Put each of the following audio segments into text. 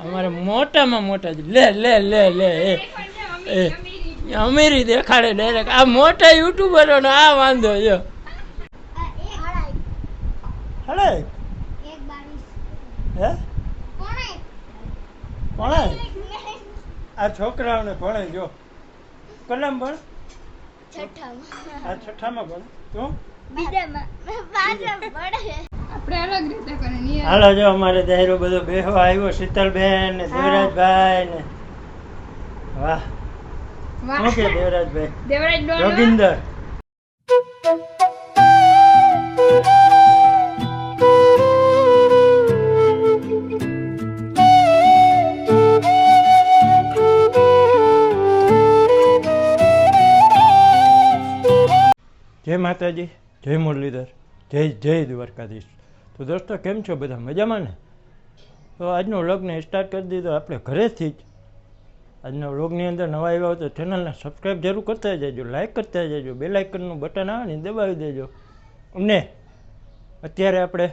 અમારે મોટામાં મોટા લે લે લે લે એ એ અમીરી દેખાડે ડાયરેક્ટ આ મોટા યુટ્યુબરોનો આ વાંધો જો હળે હે? ભણે આ છોકરાઓને ભણે જો. કલમ ભણ. આ છઠ્ઠામાં ભણ. તું? આપણે અલગ રીતે કરીએ હાલો જો અમારે દાયરો બધો બેહવા આવ્યો શીતલબેન ને દેવરાજભાઈ ને. વાહ. વાહ. શું કે દેવરાજભાઈ? દેવરાજ જોગિંદર જય માતાજી. જય મુરલીધર, જય જય દ્વારકાધીશ. તો દોસ્તો, કેમ છો બધા? મજામાં ને? તો આજનો વ્લોગને સ્ટાર્ટ કરી દીધો આપણે ઘરેથી જ. આજના વ્લોગની અંદર નવા આવ્યા હોય તો ચેનલને સબસ્ક્રાઈબ જરૂર કરતા જજો લાઇક કરતા જજો બે લાઇકનનું બટન આવે ને દબાવી દેજો. અને અત્યારે આપણે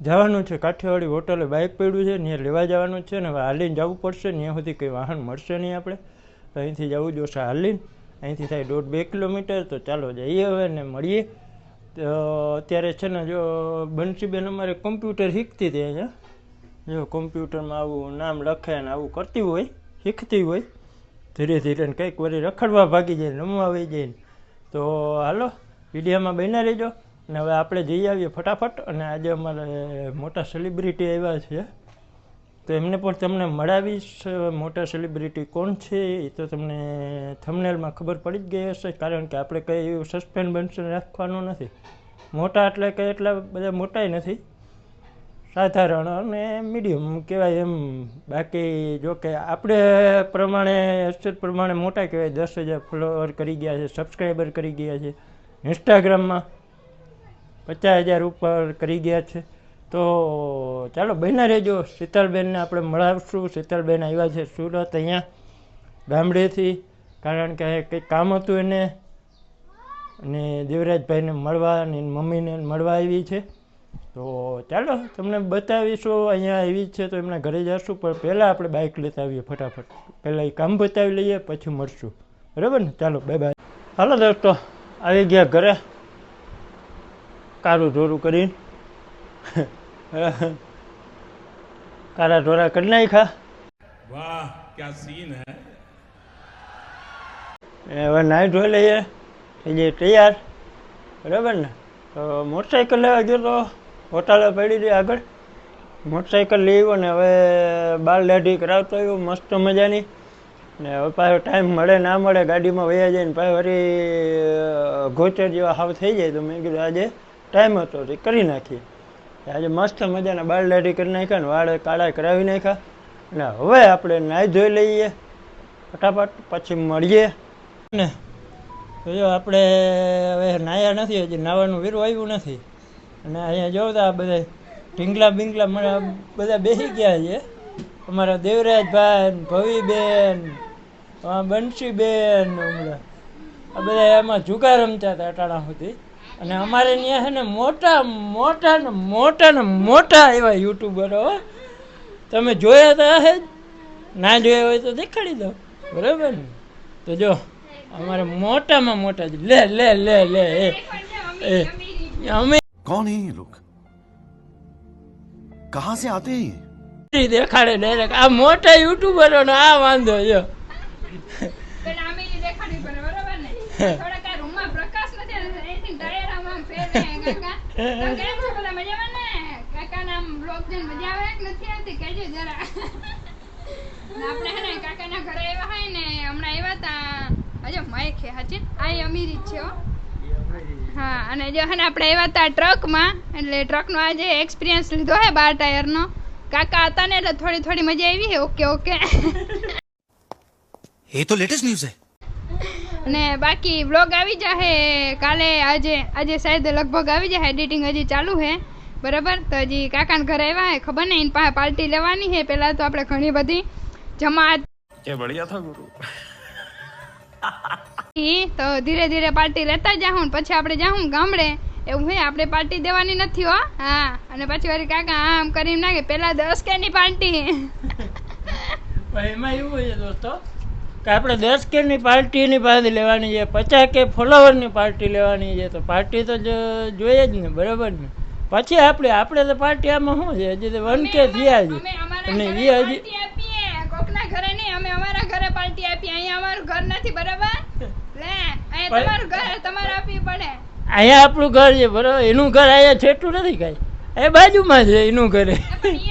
જવાનું છે, કાઠિયાવાડી હોટલે બાઇક પડ્યું છે, ત્યાં લેવા જવાનું છે ને હાલીને જવું પડશે, ત્યાં સુધી કંઈ વાહન મળશે નહીં આપણે. અહીંથી જવું જોશે હાલીને. અહીંથી થાય દોઢ બે કિલોમીટર, તો ચાલો જઈએ હવે ને મળીએ. તો અત્યારે છે ને જો બંસીબેન અમારે કોમ્પ્યુટર શીખતી હતી અહીંયા. જો કોમ્પ્યુટરમાં આવું નામ લખે ને આવું કરતી હોય, શીખતી હોય, ધીરે ધીરે ને કંઈક વળી રખડવા ભાગી જાય રમવા વહી જાય તો હાલો, વિડીયોમાં બન્યા રહેજો. ને હવે આપણે જઈ આવીએ ફટાફટ. અને આજે અમારે મોટા સેલિબ્રિટી આવ્યા છે. તો એમને પણ તમને મળાવીશ. મોટા સેલિબ્રિટી કોણ છે એ તો તમને થમનેલમાં ખબર પડી જ ગઈ હશે, કારણ કે આપણે કંઈ એવું સસ્પેન્સ બનશે રાખવાનું નથી. મોટા એટલે કંઈ એટલા બધા મોટાય નથી. સાધારણ અને મીડિયમ કહેવાય એમ. બાકી જો કે આપણે પ્રમાણે એસ્ટેટ પ્રમાણે મોટા કહેવાય. દસ હજાર ફોલોઅર કરી ગયા છે સબસ્ક્રાઈબર કરી ગયા છે. ઇન્સ્ટાગ્રામમાં પચાસ હજાર ઉપર કરી ગયા છે. તો ચાલો, બહેના રહેજો. શીતલબેનને આપણે મળાવશું. શીતલબેન આવ્યા છે સુરત અહીંયા, ગામડેથી. કારણ કે કંઈક કામ હતું એને. અને દેવરાજભાઈને મળવા અને મમ્મીને મળવા આવી છે. તો ચાલો, તમને બતાવીશું. અહીંયા આવી છે તો એમના ઘરે જઈશું પણ પહેલાં આપણે બાઇક લેતા આવીએ ફટાફટ. પહેલાં એ કામ બતાવી લઈએ, પછી મળશું. બરાબર ને? ચાલો, બાય બાય. હાલો દોસ્તો, આવી ગયા ઘરે. કારું જોરું કરીને. કારા ઢોરા કરી નાખ્યા? વાહ ક્યાં સીન હે? હવે નાઈ ધોઈ લઈએ. થઈ જઈએ તૈયાર. બરાબર ને? તો મોટરસાઇકલ લેવા ગયો તો હોટાલે પડી હતી આગળ. મોટરસાઇકલ લઈ આવ્યો ને હવે બાર લેઢી કરાવતો આવ્યો મસ્ત મજાની. ને હવે પાછો ટાઈમ મળે ના મળે ગાડીમાં વૈયા જાય ને પાછો વળી ગોચર જેવા હાવ થઈ જાય તો મેં કીધું આજે ટાઈમ હતો તે કરી નાખીએ. આજે મસ્ત મજાના બાલ દાઢી કરી નાખ્યા ને વાળ કાળા કરાવી નાખ્યા. ને હવે આપણે નાહી ધોઈ લઈએ. ફટાફટ પછી મળીએ. ને જો આપણે હવે નાયા નથી, હજી નાવાનું વીરું આવ્યું નથી. અને અહીંયા જોઉં આ બધા ઢીંગલા બિંગલા મને બધા બેસી ગયા છે. અમારા દેવરાજભાઈ, ભવીબેન બંસીબેન આ બધા એમાં જુગાર રમતા હતા અટાણા સુધી. અને અમારે ત્યાં છે ને મોટા મોટા ને મોટા ને મોટા એવા યુટ્યુબરો તમે જોયા તો હે ના જોયા હોય તો દેખાડી દો. બરોબર ને? તો જો અમારે મોટામાં મોટા લે લે લે લે એ અમે કોણ હે લોક કહા સે આતે દેખાડે ડાયરેક્ટ આ મોટા યુટ્યુબરો ને આ વાંધો જો. પણ અમે દેખાડી પડે બરાબર ને? કાકા કાકા અમીરી છે, હા. અને જો ને, આપણે આવ્યા તા ટ્રકમાં, એટલે ટ્રકનો આજે એક્સપિરિયન્સ લીધો હે બાર ટાયરનો. કાકા હતા ને, એટલે થોડી થોડી મજા આવી ઓકે ઓકે. એ તો લેટેસ્ટ ન્યૂઝ હે. અને બાકી વ્લોગ આવી જશે કાલે આજે આજે શાયદ લગભગ આવી જશે એડિટિંગ હજી ચાલુ હે. બરાબર? તો હજી કાકાને ઘરે આવ્યા હે ખબર નહીં પાસે પાર્ટી લેવાની હે. પહેલાં તો આપણે ઘણી બધી જમાત કે બળિયા થા ગુરુ. તો ધીરે ધીરે પાર્ટી લેતા જાહું પછી આપણે જાહું ગામડે. એવું હે આપણે પાર્ટી દેવાની નથી હો. હા અને પછી વારી કાકા આમ કરીને નાખે. પેલા દસ કે ની પાર્ટી એમાં એવું હોય દોસ્તો કે આપણે દસ કેની પાર્ટીની પાસે લેવાની છે પચાસ કે ફોલોવરની પાર્ટી લેવાની છે તો પાર્ટી તો જોઈએ જ ને બરાબર ને? પછી આપણે આપણે તો પાર્ટી આમાં શું છે? હજી તો વન કે થયા છે. અને એ હજી કોકના ઘરે નહીં અમે અમારા ઘરે પાર્ટી આપીએ. અહીંયા અમારું ઘર નથી બરાબર? લે અહીંયા તમારું ઘર તમારે આપવી પડે. અહીંયા આપણું ઘર છે બરાબર? એનું ઘર અહીંયા છેટું નથી કાંઈ એ બાજુમાં છે એનું ઘરે.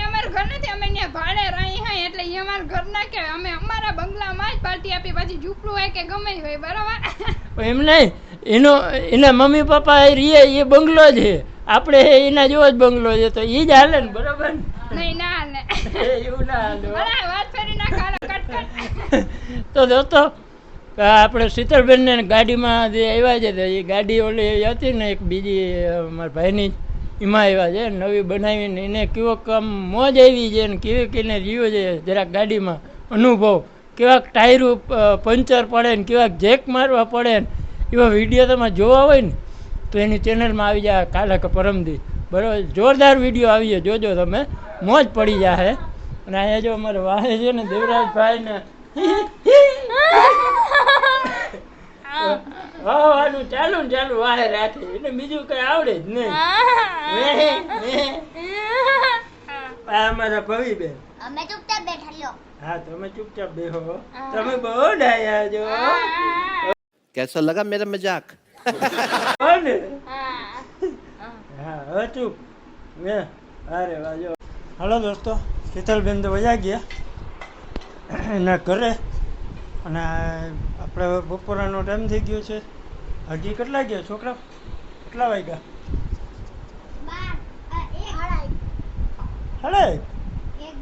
અમારું ઘર નથી અમે ત્યાં ભાડે ઈ અમારું ઘર ના કહેવાય અમે અમારા બંગલામાં જ પાર્ટી આપી પછી ઝૂપડું હોય કે ગમે હોય બરાબર? એમ નહીં એનો એના મમ્મી પપ્પા એ રીએ એ બંગલો છે. આપણે એના જેવો જ બંગલો છે તો એ જ હાલે ને બરાબર નહીં ના હાલે. એવું ના હાલે બરાબર વાત ફેરી ના હાલો કટ કટ. તો દોસ્તો આપણે શીતળબેનને ગાડીમાં જે આવ્યા છે એ ગાડી ઓલી હતી ને એક બીજી અમારા મારા ભાઈની જ, એમાં આવ્યા છે. નવી બનાવીને એને કેવો કામ મોજ આવી છે ને કેવી કેને જીવો છે જરાક ગાડીમાં. અનુભવ. કેવાક ટાયરું પંચર પડે ને કેવાક જેક મારવા પડે ને એવા વીડિયો તમે જોવા હોય ને, તો એની ચેનલમાં આવી જાય કાલે કે પરમદી. બરાબર? જોરદાર વીડિયો આવી જાય જોજો તમે. મોજ પડી જાય અને અહીંયા જો અમારે વાહે છે ને દેવરાજભાઈ ને વાવાનું ચાલુ ને ચાલુ વાહે રાખે એટલે બીજું કઈ આવડે જ નહીં. અમારા ભવી ચૂપચાપ બેઠા હા તમે ચૂપચાપ બેહો. તમે બહુ ડાયા છો. કેસો લગા મેરા મજાક? કોને હા. હવે ચૂપ. મે અરે વાજો. હલો દોસ્તો શીતલબેન તો વજા ગયા. એના કરે અને આપણે હવે બપોરાનો ટાઈમ થઈ ગયો છે. હજી કેટલા ગયા છોકરા કેટલા વાગ્યા?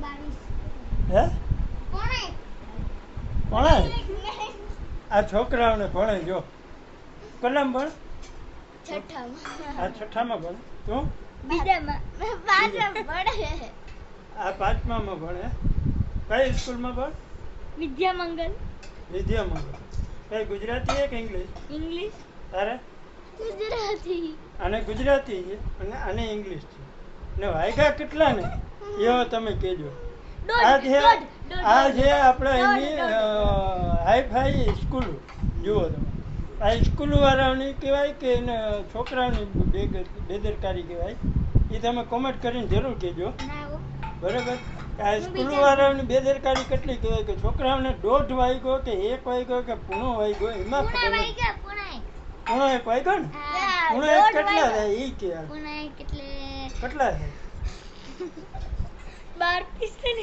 બાવીસ. હે? ભણે આ છોકરાઓને ભણે જો. કલામ ભણ? છઠ્ઠામાં. આ છઠ્ઠામાં ભણે. તું? આ પાંચમામાં ભણે. કઈ સ્કૂલમાં ભણ? વિદ્યા મંગલ વિદ્યામાં એ ગુજરાતી એક કે ઇંગ્લિશ ઇંગ્લિશ તારે? ગુજરાતી. અને ગુજરાતી છે અને આને ઇંગ્લિશ છે. ને વાયગા કેટલા ને? એવો તમે કહેજો. આ છે આ છે આપણે એની hi fi hi fi school જુઓ તમે. આ સ્કૂલ વાળાની કહેવાય કે એને છોકરાઓની બેદરકારી કહેવાય. એ તમે કોમેન્ટ કરીને જરૂર કહેજો. બરાબર? બેદરકારી કેટલી કહેવાય કે પૂણો વાગ્યો એમાં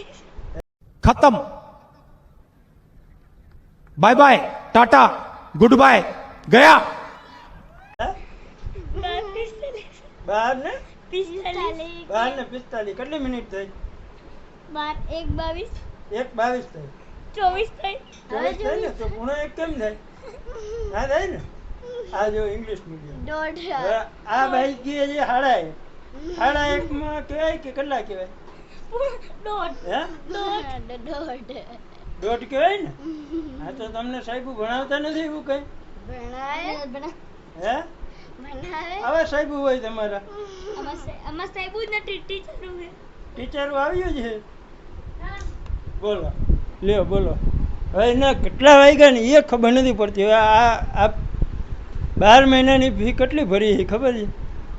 ખતમ. Bye bye tata good bye. ગયા? બાર ને. બાર ને પિસ્તાલીસ. કેટલી મિનિટ થઈ? બાર એક બાવીસ. એક બાવીસ થઈ. ચોવીસ થઈ. ચોવીસ થાય ને તો પૂણો એક કેમ થાય? ના થાય ને? આ જો ઇંગ્લિશ મીડિયમ દોઢ આ ભાઈ કહે છે હાડા એક. હાડા એક માં કહેવાય કે કેટલા કહેવાય? દોઢ. હે? દોઢ. દોઢ. દોઢ કહેવાય ને? હા તો તમને સાહેબ ભણાવતા નથી એવું કઈ? ભણાવે? હે? હવે સાહેબ હોય તમારા. અમાર સાહેબ જ નથી ટીચર છે ટીચરો આવ્યું છે. બોલો. લ્યો, બોલો. હવે એના કેટલા વાગ્યા ને એ ખબર નથી પડતી. હવે આ આ બાર મહિનાની ફી કેટલી ભરી છે, ખબર છે?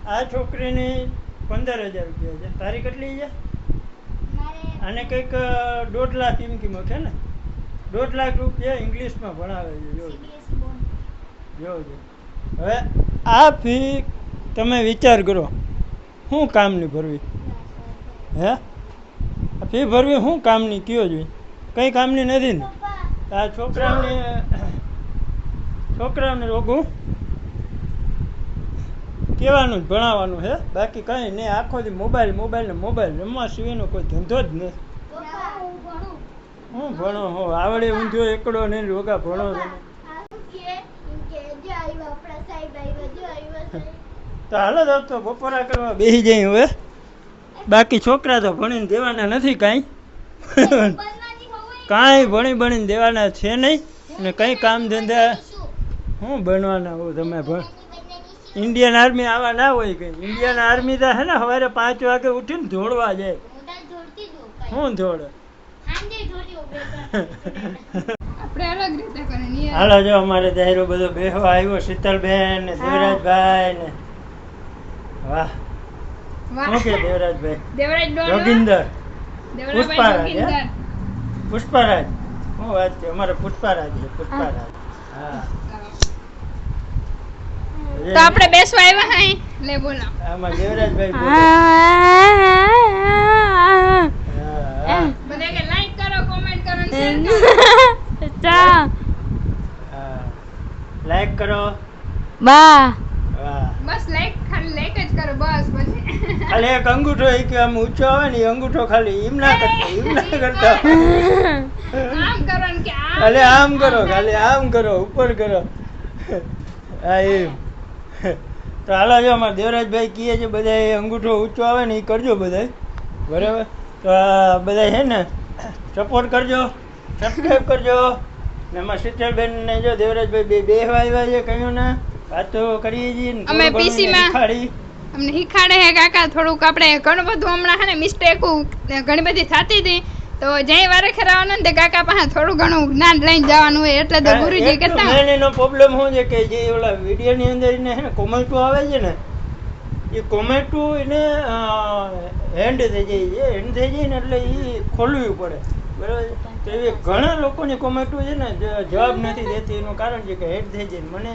આ છોકરીની પંદર હજાર રૂપિયા છે. તારી કેટલી છે? અને કંઈક દોઢ લાખ એમ કિંમત છે ને? દોઢ લાખ રૂપિયા ઇંગ્લિશમાં ભણાવે છે જો જોજો. હવે આ ફી તમે વિચાર કરો. શું કામની ભરવી? હે? ફી ભરવી શું કામની કયો જોઈએ કંઈ કામની નથી ને? આ છોકરાઓને છોકરાઓને રોગું? કહેવાનું જ ભણાવવાનું છે બાકી કંઈ નહીં, આખો દી મોબાઈલ મોબાઈલ ને મોબાઈલ રમવા સિવાયનો કોઈ ધંધો જ નથી. હું ભણો હો? આવડે ઊંધો એકડો નહીં, રોગા ભણો જો જો તો હાલો, દોસ્તો, બપોરા કરવા બેસી જઈ હવે બાકી છોકરા તો ભણીને દેવાના નથી કાંઈ. કાંઈ ભણી ભણીને દેવાના છે નહીં. અને કંઈ કામ ધંધા હું ભણવાના હો તમે ભણ ઇન્ડિયન આર્મી આવા ના હોય કંઈ. ઇન્ડિયન આર્મી તો હે ને સવારે પાંચ વાગે ઉઠીને દોડવા જાય. હું નિયર હાલો જો અમારે દાયરો બધો બેહવા આવ્યો શીતલબેન ને દેવરાજભાઈ ને. વાહ. શું દેવરાજભાઈ? દેવરાજ ડોલો? જોગિંદર. પુષ્પારાજ. પુષ્પારાજ. શું વાત છે? અમારે પુષ્પારાજ છે પુષ્પારાજ. હા. તો આપણે બેસવા આવ્યા હાઈ લે બોલો. આમાં દેવરાજભાઈ બોલો. હા, હા, બધા કે લાઈક કરો કોમેન્ટ કરો ને શેર કરો. ચા લાઈક કરો. બા બસ લાઈક ખાલી લાઈક જ કરો બસ પછી. ખાલી એક અંગૂઠો એ કે આમ ઊંચો આવે ને એ અંગૂઠો ખાલી એમ ના કરતા એમ ના કરતા આમ કરો ને કે આમ. ખાલી આમ કરો ખાલી આમ કરો ઉપર કરો. હા એમ. તો હાલો જો અમારે દેવરાજભાઈ કહે છે બધા અંગૂઠો ઊંચો આવે ને એ કરજો બધા બરાબર? તો આ બધા છે ને સપોર્ટ કરજો સબસ્ક્રાઈબ કરજો. ને એમાં શીતલબેન ને જો દેવરાજભાઈ બે બે આવ્યા છે કહ્યું ને વાતો કરીએ છીએ અમે થોડું અમને શીખાડે હે કાકા થોડુંક આપણે ઘણું બધું હમણાં હે ને મિસ્ટેક ઘણી બધી થતી હતી. તો જ્યાં વારે ખેરાવાનું ને કાકા પાસે થોડું ઘણું જ્ઞાન લઈને જવાનું હોય એટલે તો ગુરુજી કહેતા એનો પ્રોબ્લેમ શું છે કે જે ઓલા વીડિયો ની અંદર એને હે ને કોમેન્ટો આવે છે ને એ કોમેન્ટો એને હેન્ડ થઈ જાય છે હેન્ડ થઈ જાય ને એટલે એ ખોલવી પડે. બરાબર તો એવી ઘણા લોકોની કોમેન્ટો છે ને જવાબ નથી દેતી એનું કારણ છે કે હેડ થઈ જાય. મને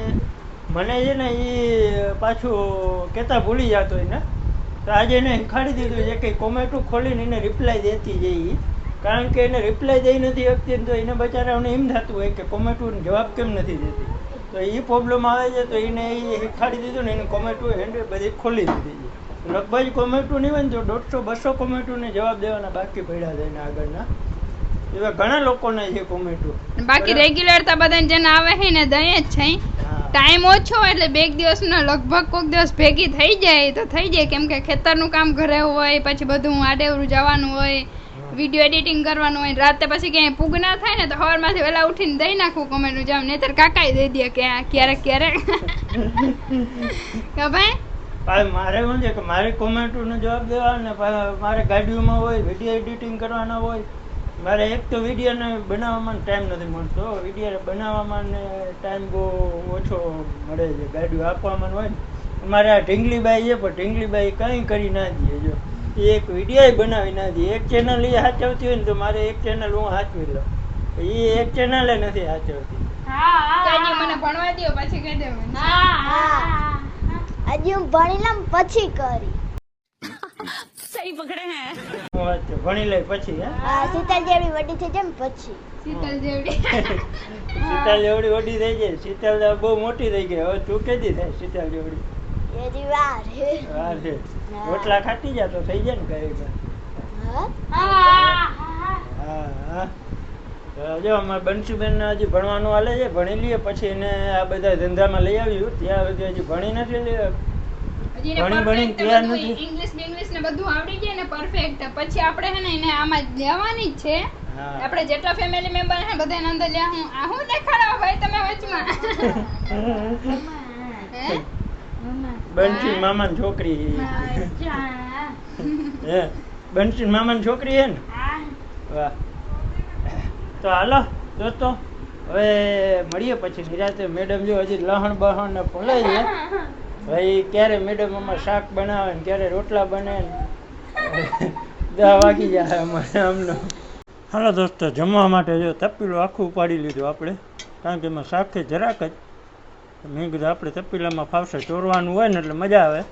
મને છે ને એ પાછું કહેતા ભૂલી જતો ને તો આજે એને ખાડી દીધું છે કે કોમેન્ટો ખોલીને એને રિપ્લાય દેતી જઈ. કારણ કે એને રિપ્લાય દઈ નથી શકતી તો એને બચારાઓને એમ થતું હોય કે કોમેન્ટોનો જવાબ કેમ નથી દેતી. તો એ પ્રોબ્લેમ આવે છે તો એને એ હિખાડી દીધું ને એને કોમેન્ટો હેન્ડલ બધી ખોલી દીધી છે. લગભગ કોમેન્ટો નહીં હોય ને તો દોઢસો બસો કોમેન્ટોને જવાબ દેવાના બાકી પડ્યા છે એના આગળના. એવા ઘણા લોકોને છે કોમેન્ટો બાકી રેગ્યુલર તો બધાને જેને આવે છે ને દઈએ જ છે. ટાઈમ ઓછો એટલે બે દિવસના લગભગ કોઈક દિવસ ભેગી થઈ જાય, તો થઈ જાય. કેમ કે ખેતરનું કામ ઘરે હોય, પછી બધું આડેવરું જવાનું હોય વીડિયો એડિટિંગ કરવાનું હોય, રાતે પછી ક્યાંય પૂગ ના થાય ને, તો સવારમાંથી વહેલા ઉઠીને દઈ નાખું કોમેન્ટ જામ. નહીતર કાકાએ દઈ દે કે ક્યારેક ક્યારેક. કે ભાઈ? ભાઈ, મારે શું છે કે મારી કોમેન્ટોનો જવાબ દેવા ને મારે ગાડીઓમાં હોય વીડિયો એડિટિંગ કરવાના હોય મારે એક તો વિડીયોને બનાવવામાં ટાઈમ નથી મળતો. વીડિયો બનાવવામાં ને ટાઈમ બહુ ઓછો મળે છે. ગાડીઓ આપવામાં હોય. ને મારે આ ઢીંગલીબાઈ છે પણ ઢીંગલીબાઈ કંઈ કરી ના દે જો. એ એક વીડિયો બનાવી ના દે. એક ચેનલ એ સાચવતી હોય ને તો મારે એક ચેનલ હું સાચવી લઉં. એ એક ચેનલે નથી સાચવતી કાજી મને ભણવા દો પછી કહી દેવું હા હજી હું. ભણી લઉં પછી કરી. શું પકડે છે ભણી લે પછી હા? શીતલ જેવડી વડી થઈ જાય પછી. શીતલ જેવડી શીતલ જેવડી વડી થઈ જાય. શીતલ તો બહુ મોટી થઈ ગઈ. હવે તું કેદી થાય શીતલ જેવડી એજી વાર. વાર છે. રોટલા ખાતી જા તો થઈ જાય ને કઈ હા? હા હા. જો અમારે બંશુબેન હજી ભણવાનું હાલે છે. ભણી લઈએ પછી એને આ બધા ધંધામાં લઈ આવ્યું. ત્યાં સુધી હજી ભણી નથી લે હજી તૈયાર નથી. ઇંગ્લિશ ઇંગ્લિશ ને બધું આવડી જાય ને પરફેક્ટ પછી આપણે હે ને એને આમાં લેવાની જ છે. આપણે જેટલા ફેમિલી મેમ્બર હે બધાને અંદર લે હું આ હું દેખાડો ભાઈ તમે વચમાં? હે? બંશી છોકરી. હે? મામાની છોકરી હે ને? વાહ. તો હાલો દોસ્તો હવે મળીએ પછી નિરાતે. મેડમ જો હજી લહણ બહણ ને ફોલાઈ છે. ભાઈ ક્યારે મેડમ અમારે શાક બનાવે ને ક્યારે રોટલા બને ને વાગી જાય અમારે આમનો. હાલો દોસ્તો, જમવા માટે જો તપેલું આખું ઉપાડી લીધું આપણે, કારણ કે એમાં શાક જરાક જ. મેં કીધું આપણે તપેલામાં ફાવશે ચોરવાનું હોય ને એટલે મજા આવે.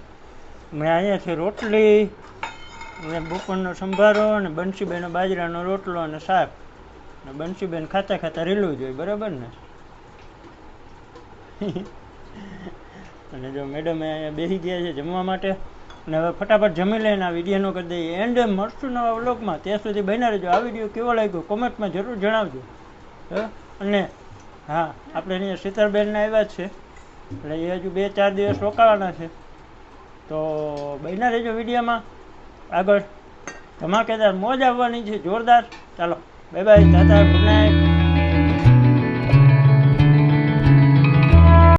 મેં અહીંયા છે રોટલી અને બપોરનો સંભારો અને બંસીબેનો બાજરાનો રોટલો અને શાક. બંસીબેન ખાતા ખાતા રીલવું જોઈએ બરાબર ને? અને જો મેડમ અહીંયા બેસી ગયા છે જમવા માટે, અને હવે ફટાફટ જમી લઈને આ વિડીયોનો કરી દઈએ. એન્ડ મળશું નવા વ્લોગમાં. ત્યાં સુધી બન્યા રહેજો. આ વીડિયો કેવો લાગ્યો કોમેન્ટમાં જરૂર જણાવજો? અને હા, આપણે અહીંયા સીતારબેનને આવ્યા છે. એટલે એ હજુ બે ચાર દિવસ રોકાવાના છે. તો બન્યા રહેજો વિડીયોમાં. આગળ ધમાકેદાર મોજ આવવાની છે. જોરદાર. ચાલો. Bye bye Tata good night